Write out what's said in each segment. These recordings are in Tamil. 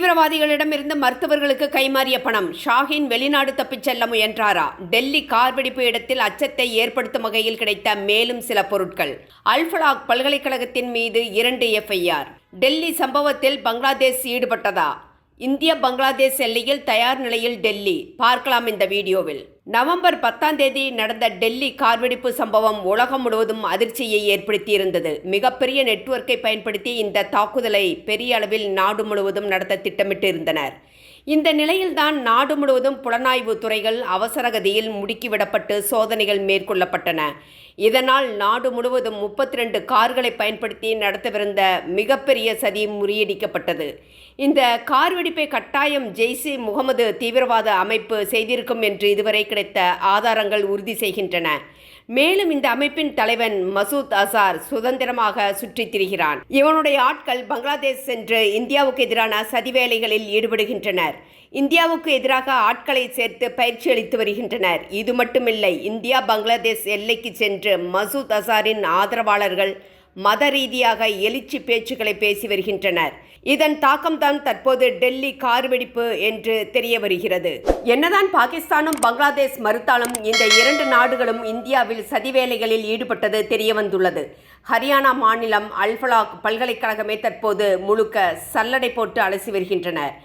தீவிரவாதிகளிடமிருந்து மருத்துவர்களுக்கு கைமாறிய பணம். ஷாஹின் வெளிநாடு தப்பிச் செல்ல முயன்றாரா? டெல்லி கார் வெடிப்பு இடத்தில் அச்சத்தை ஏற்படுத்தும் வகையில் கிடைத்த மேலும் சில பொருட்கள். அல்ஃபலாக் பல்கலைக்கழகத்தின் மீது இரண்டு எஃப்ஐஆர். டெல்லி சம்பவத்தில் பங்களாதேஷ் ஈடுபட்டதா? இந்திய பங்களாதேஷ் எல்லையில் தயார் நிலையில் டெல்லி. பார்க்கலாம் இந்த வீடியோவில். நவம்பர் பத்தாம் தேதி நடந்த டெல்லி கார்வெடிப்பு சம்பவம் உலகம் முழுவதும் அதிர்ச்சியை ஏற்படுத்தியிருந்தது. மிகப்பெரிய நெட்வொர்க்கை பயன்படுத்தி இந்த தாக்குதலை பெரிய அளவில் நாடு முழுவதும் நடத்த திட்டமிட்டு இருந்தனர் இந்த நிலையில்தான் நாடு முழுவதும் புலனாய்வு துறைகள் அவசரகதியில் முடுக்கிவிடப்பட்டு சோதனைகள் மேற்கொள்ளப்பட்டன. இதனால் நாடு முழுவதும் முப்பத்தி ரெண்டு கார்களை பயன்படுத்தி நடத்தவிருந்த மிகப்பெரிய சதி முறியடிக்கப்பட்டது. இந்த கார் வெடிப்பை கட்டாயம் ஜெய்ஷே முகமது தீவிரவாத அமைப்பு செய்திருக்கும் என்று இதுவரை கிடைத்த ஆதாரங்கள் உறுதி செய்கின்றன. மேலும் இந்த அமைப்பின் தலைவன் மசூத் அசார் சுதந்திரமாக சுற்றித் திரிகிறான். இவனுடைய ஆட்கள் பங்களாதேஷ் சென்று இந்தியாவுக்கு எதிரான சதி வேலைகளில் ஈடுபடுகின்றனர் இந்தியாவுக்கு எதிராக ஆட்களை சேர்த்து பயிற்சி அளித்து வருகின்றனர். இது மட்டுமில்லை இந்தியா பங்களாதேஷ் எல்லைக்கு சென்று மசூத் அசாரின் ஆதரவாளர்கள் மத ரீதியாக எழுச்சி பேச்சுக்களை பேசி வருகின்றனர். இதன் தாக்கம்தான் தற்போது டெல்லி கார் வெடிப்பு என்று தெரிய வருகிறது. என்னதான் பாகிஸ்தானும் பங்களாதேஷ் மறுத்தாலும் இந்த இரண்டு நாடுகளும் இந்தியாவில் சதிவேலைகளில் ஈடுபட்டது தெரிய வந்துள்ளது ஹரியானா மாநிலம் அல்ஃபலாக் பல்கலைக்கழகமே தற்போது முழுக்க சல்லடை போட்டு அலசி வருகின்றனர்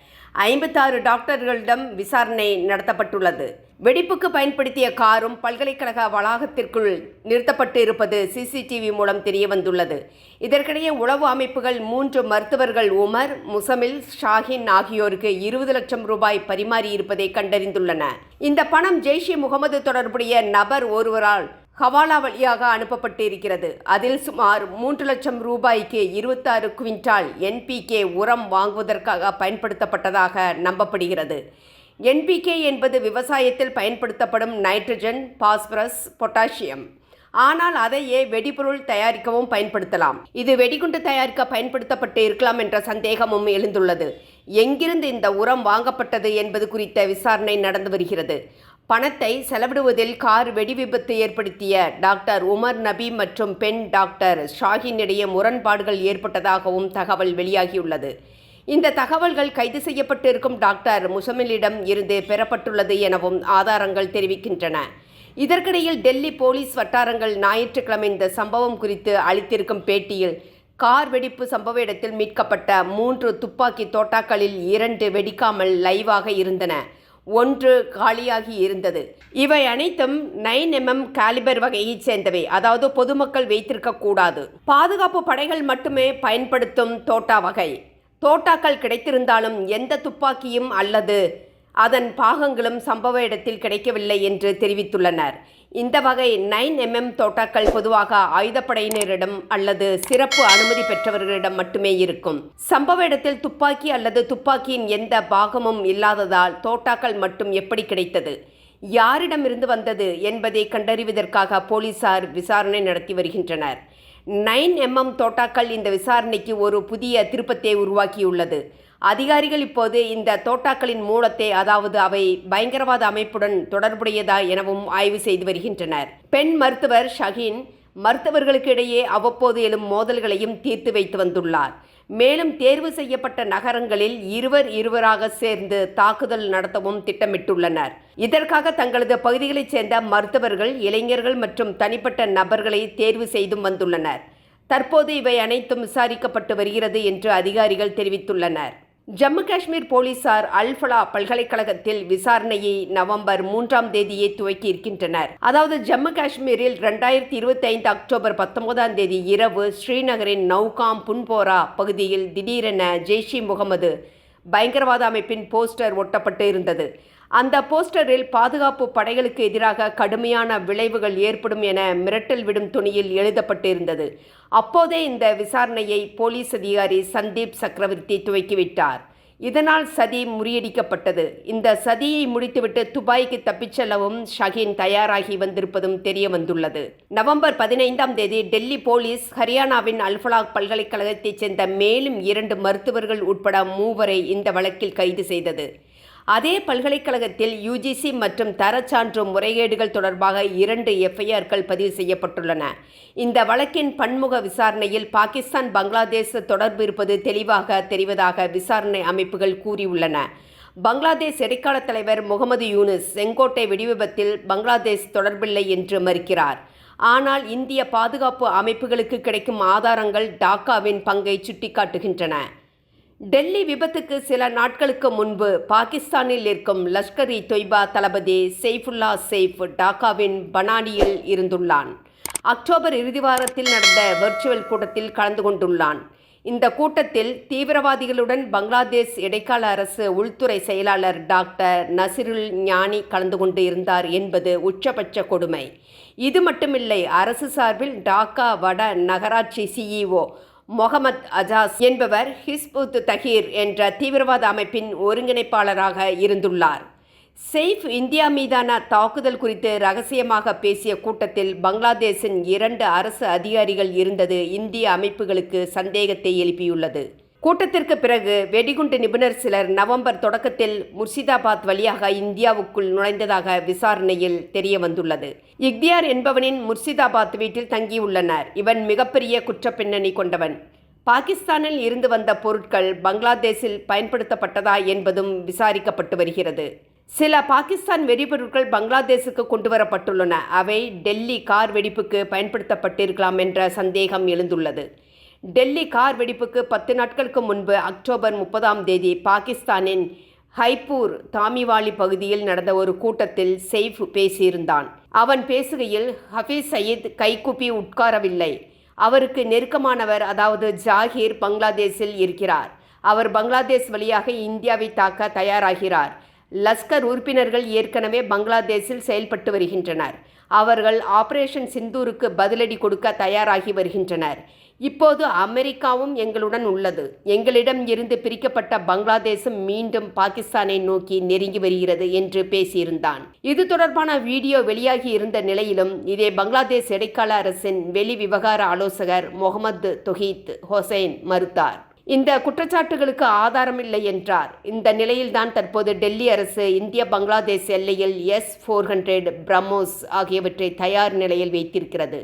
ஐம்பத்தாறு டாக்டர்களிடம் விசாரணை நடத்தப்பட்டுள்ளது. வெடிப்புக்கு பயன்படுத்திய காரும் பல்கலைக்கழக வளாகத்திற்குள் நிறுத்தப்பட்டு இருப்பது சிசிடிவி மூலம் தெரிய வந்துள்ளது இதற்கிடையே உளவு அமைப்புகள் மூன்று மருத்துவர்கள் உமர் முசமில் ஷாஹின் ஆகியோருக்கு இருபது லட்சம் ரூபாய் பரிமாறி இருப்பதை கண்டறிந்துள்ளன. இந்த பணம் ஜெய்ஷே முகமது தொடர்புடைய நபர் ஒருவரால் ஹவாலா வழியாக அனுப்பப்பட்டு இருக்கிறது அதில் சுமார் மூன்று லட்சம் ரூபாய்க்கு இருபத்தாறு குவிண்டால் என்பிகே உரம் வாங்குவதற்காக பயன்படுத்தப்பட்டதாக நம்பப்படுகிறது. என்பிகே என்பது விவசாயத்தில் பயன்படுத்தப்படும் நைட்ரஜன் பாஸ்பரஸ் பொட்டாசியம். ஆனால் அதையே வெடிபொருள் தயாரிக்கவும் பயன்படுத்தலாம். இது வெடிகுண்டு தயாரிக்க பயன்படுத்தப்பட்டு இருக்கலாம் என்ற சந்தேகமும் எழுந்துள்ளது. எங்கிருந்து இந்த உரம் வாங்கப்பட்டது என்பது குறித்த விசாரணை நடந்து வருகிறது. பணத்தை செலவிடுவதில் கார் வெடி விபத்து ஏற்படுத்திய டாக்டர் உமர் நபி மற்றும் பெண் டாக்டர் ஷாஹின் இடையே முரண்பாடுகள் ஏற்பட்டதாகவும் தகவல் வெளியாகியுள்ளது. இந்த தகவல்கள் கைது செய்யப்பட்டிருக்கும் டாக்டர் முசமிலிடம் இருந்து பெறப்பட்டுள்ளது எனவும் ஆதாரங்கள் தெரிவிக்கின்றன. இதற்கிடையில் டெல்லி போலீஸ் வட்டாரங்கள் ஞாயிற்றுக்கிழமை இந்த சம்பவம் குறித்து அளித்திருக்கும் பேட்டியில் கார் வெடிப்பு சம்பவ இடத்தில் மீட்கப்பட்ட மூன்று துப்பாக்கி தோட்டாக்களில் இரண்டு வெடிக்காமல் லைவாக இருந்தன. ஒன்று காலியாகி இருந்தது. இவை அனைத்தும் நைன் எம்எம் காலிபர் வகையைச் சேர்ந்தவை. அதாவது பொதுமக்கள் வைத்திருக்க கூடாது. பாதுகாப்பு படைகள் மட்டுமே பயன்படுத்தும் தோட்டா வகை. தோட்டாக்கள் கிடைத்திருந்தாலும் எந்த துப்பாக்கியும் அல்லது அதன் பாகங்களும் சம்பவ இடத்தில் கிடைக்கவில்லை என்று தெரிவித்துள்ளனர். இந்த வகை நைன் எம்எம் தோட்டாக்கள் பொதுவாக ஆயுதப்படையினரிடம் அல்லது சிறப்பு அனுமதி பெற்றவர்களிடம் மட்டுமே இருக்கும். சம்பவ இடத்தில் துப்பாக்கி அல்லது துப்பாக்கியின் எந்த பாகமும் இல்லாததால் தோட்டாக்கள் மட்டும் எப்படி கிடைத்தது? யாரிடமிருந்து வந்தது என்பதை கண்டறிவதற்காக போலீசார் விசாரணை நடத்தி வருகின்றனர். நைன் எம்எம் தோட்டாக்கள் இந்த விசாரணைக்கு ஒரு புதிய திருப்பத்தை உருவாக்கியுள்ளது. அதிகாரிகள் இப்போது இந்த தோட்டாக்களின் மூலத்தை அதாவது அவை பயங்கரவாத அமைப்புடன் தொடர்புடையதா எனவும் ஆய்வு செய்து வருகின்றனர். பெண் மருத்துவர் ஷஹீன் மருத்துவர்களுக்கு இடையே அவ்வப்போது எழும் மோதல்களையும் தீர்த்து வைத்து வந்துள்ளார். மேலும் தேர்வு செய்யப்பட்ட நகரங்களில் இருவர் இருவராக சேர்ந்து தாக்குதல் நடத்தவும் திட்டமிட்டுள்ளனர். இதற்காக தங்களது பகுதிகளைச் சேர்ந்த மருத்துவர்கள் இளைஞர்கள் மற்றும் தனிப்பட்ட நபர்களை தேர்வு செய்தும் வந்துள்ளனர். தற்போது இவை அனைத்தும் விசாரிக்கப்பட்டு வருகிறது என்று அதிகாரிகள் தெரிவித்துள்ளனர். ஜம்மு காஷ்மீர் போலீசார் அல்ஃபலா பல்கலைக்கழகத்தில் விசாரணையை நவம்பர் மூன்றாம் தேதியே துவக்கி இருக்கின்றனர். அதாவது ஜம்மு காஷ்மீரில் இரண்டாயிரத்தி இருபத்தி ஐந்து அக்டோபர் பத்தொன்பதாம் தேதி இரவு ஸ்ரீநகரின் நௌகாம் புன்போரா பகுதியில் திடீரென ஜெய்ஷி முகமது பயங்கரவாத அமைப்பின் போஸ்டர் ஒட்டப்பட்டு இருந்தது. அந்த போஸ்டரில் பாதுகாப்பு படைகளுக்கு எதிராக கடுமையான விளைவுகள் ஏற்படும் என மிரட்டல் விடும் துணியில் எழுதப்பட்டு இருந்தது அப்போதே இந்த விசாரணையை போலீஸ் அதிகாரி சந்தீப் சக்கரவர்த்தி துவக்கிவிட்டார். இதனால் சதி முறியடிக்கப்பட்டது. இந்த சதியை முடித்துவிட்டு துபாய்க்கு தப்பிச் செல்லவும் ஷஹீன் தயாராகி வந்திருப்பதும் தெரிய வந்துள்ளது நவம்பர் பதினைந்தாம் தேதி டெல்லி போலீஸ் ஹரியானாவின் அல்ஃபலாக் பல்கலைக்கழகத்தைச் சேர்ந்த மேலும் இரண்டு மருத்துவர்கள் உட்பட மூவரை இந்த வழக்கில் கைது செய்தது. அதே பல்கலைக்கழகத்தில் யுஜிசி மற்றும் தரச்சான்று முறைகேடுகள் தொடர்பாக இரண்டு எஃப்ஐஆர்கள் பதிவு செய்யப்பட்டுள்ளன. இந்த வழக்கின் பன்முக விசாரணையில் பாகிஸ்தான் பங்களாதேஷ் தொடர்பு இருப்பது தெளிவாக தெரிவதாக விசாரணை அமைப்புகள் கூறியுள்ளன. பங்களாதேஷ் இடைக்கால தலைவர் முகமது யூனுஸ் செங்கோட்டை வெடிவிபத்தில் பங்களாதேஷ் தொடர்பில்லை என்று மறுக்கிறார். ஆனால் இந்திய பாதுகாப்பு அமைப்புகளுக்கு கிடைக்கும் ஆதாரங்கள் டாக்காவின் பங்கை சுட்டிக்காட்டுகின்றன. டெல்லி விபத்துக்கு சில நாட்களுக்கு முன்பு பாகிஸ்தானில் இருக்கும் லஷ்கர் இ தொய்பா தளபதி செய்ஃபுல்லா செய்ஃப் டாக்காவின் பனானியில் இருந்துள்ளான். அக்டோபர் இறுதி வாரத்தில் நடந்த வெர்ச்சுவல் கூட்டத்தில் கலந்து கொண்டுள்ளான். இந்த கூட்டத்தில் தீவிரவாதிகளுடன் பங்களாதேஷ் இடைக்கால அரசு உள்துறை செயலாளர் டாக்டர் நசிருல் ஞானி கலந்து கொண்டு இருந்தார் என்பது உச்சபட்ச கொடுமை. இது மட்டுமில்லை அரசு சார்பில் டாக்கா வட நகராட்சி சிஇஓ மொஹமத் அஜாஸ் என்பவர் ஹிஸ்புத் தஹீர் என்ற தீவிரவாத அமைப்பின் ஒருங்கிணைப்பாளராக இருந்துள்ளார். செய்ஃப் இந்தியா மீதான தாக்குதல் குறித்து ரகசியமாக பேசிய கூட்டத்தில் பங்களாதேஷின் இரண்டு அரசு அதிகாரிகள் இருந்தது இந்திய அமைப்புகளுக்கு சந்தேகத்தை எழுப்பியுள்ளது. கூட்டத்திற்கு பிறகு வெடிகுண்டு நிபுணர் சிலர் நவம்பர் தொடக்கத்தில் முர்ஷிதாபாத் வழியாக இந்தியாவுக்குள் நுழைந்ததாக விசாரணையில் தெரிய வந்துள்ளது இக்தியார் என்பவனின் முர்ஷிதாபாத் வீட்டில் தங்கியுள்ளனர். இவன் மிகப்பெரிய குற்றப்பின்னணி கொண்டவன். பாகிஸ்தானில் இருந்து வந்த பொருட்கள் பங்களாதேஷில் பயன்படுத்தப்பட்டதா என்பதும் விசாரிக்கப்பட்டு வருகிறது. சில பாகிஸ்தான் வெடிபொருட்கள் பங்களாதேஷுக்கு கொண்டு வரப்பட்டுள்ளன. அவை டெல்லி கார் வெடிப்புக்கு பயன்படுத்தப்பட்டிருக்கலாம் என்ற சந்தேகம் எழுந்துள்ளது. டெல்லி கார் வெடிப்புக்கு பத்து நாட்களுக்கு முன்பு அக்டோபர் முப்பதாம் தேதி பாகிஸ்தானின் ஹைப்பூர் தாமிவாலி பகுதியில் நடந்த ஒரு கூட்டத்தில் செய்ஃப் பேசியிருந்தான். அவன் பேசுகையில் ஹபீஸ் சயீத் கைகுப்பி உட்காரவில்லை. அவருக்கு நெருக்கமானவர் அதாவது ஜாகீர் பங்களாதேஷில் இருக்கிறார். அவர் பங்களாதேஷ் வழியாக இந்தியாவை தாக்க தயாராகிறார். லஷ்கர் உறுப்பினர்கள் ஏற்கனவே பங்களாதேஷில் செயல்பட்டு வருகின்றனர். அவர்கள் ஆபரேஷன் சிந்தூருக்கு பதிலடி கொடுக்க தயாராகி வருகின்றனர். இப்போது அமெரிக்காவும் எங்களுடன் உள்ளது. எங்களிடம் இருந்து பிரிக்கப்பட்ட பங்களாதேசம் மீண்டும் பாகிஸ்தானை நோக்கி நெருங்கி வருகிறது என்று பேசியிருந்தான். இது தொடர்பான வீடியோ வெளியாகி இருந்த நிலையிலும் இதே பங்களாதேஷ் இடைக்கால அரசின் வெளி விவகார ஆலோசகர் முகமது தொஹீத் ஹொசைன் மறுத்தார். இந்த குற்றச்சாட்டுகளுக்கு ஆதாரமில்லை என்றார். இந்த நிலையில்தான் தற்போது டெல்லி அரசு இந்திய பங்களாதேஷ் எல்லையில் எஸ் ஃபோர் ஹண்ட்ரட் பிரம்மோஸ் ஆகியவற்றை தயார் நிலையில் வைத்திருக்கிறது.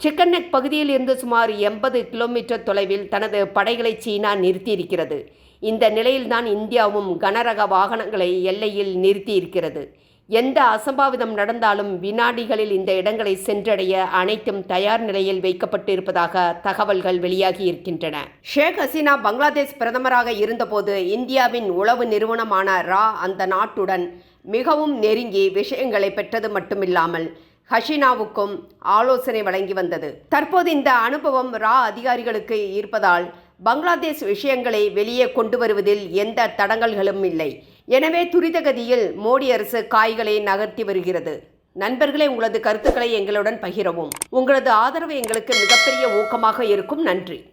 சிக்கன்னெக் பகுதியில் இருந்து சுமார் எண்பது கிலோமீட்டர் தொலைவில் தனது படைகளை சீனா நிறுத்தியிருக்கிறது. இந்த நிலையில்தான் இந்தியாவும் கனரக வாகனங்களை எல்லையில் நிறுத்தியிருக்கிறது. எந்த அசம்பாவிதம் நடந்தாலும் வினாடிகளில் இந்த இடங்களை சென்றடைய அனைத்தும் தயார் நிலையில் வைக்கப்பட்டு இருப்பதாக தகவல்கள் வெளியாகி இருக்கின்றன ஷேக் ஹசீனா பங்களாதேஷ் பிரதமராக இருந்தபோது இந்தியாவின் உளவு நிறுவனமான ரா அந்த நாட்டுடன் மிகவும் நெருங்கி விஷயங்களை பெற்றது மட்டுமில்லாமல் ஹஷினாவுக்கும் ஆலோசனை வழங்கி வந்தது. தற்போது இந்த அனுபவம் ரா அதிகாரிகளுக்கு இருப்பதால் பங்களாதேஷ் விஷயங்களை வெளியே கொண்டு வருவதில் எந்த தடங்கல்களும் இல்லை. எனவே துரிதகதியில் மோடி அரசு காய்களை நகர்த்தி வருகிறது. நண்பர்களே உங்களது கருத்துக்களை எங்களுடன் பகிரவும். உங்களது ஆதரவு எங்களுக்கு மிகப்பெரிய ஊக்கமாக இருக்கும். நன்றி.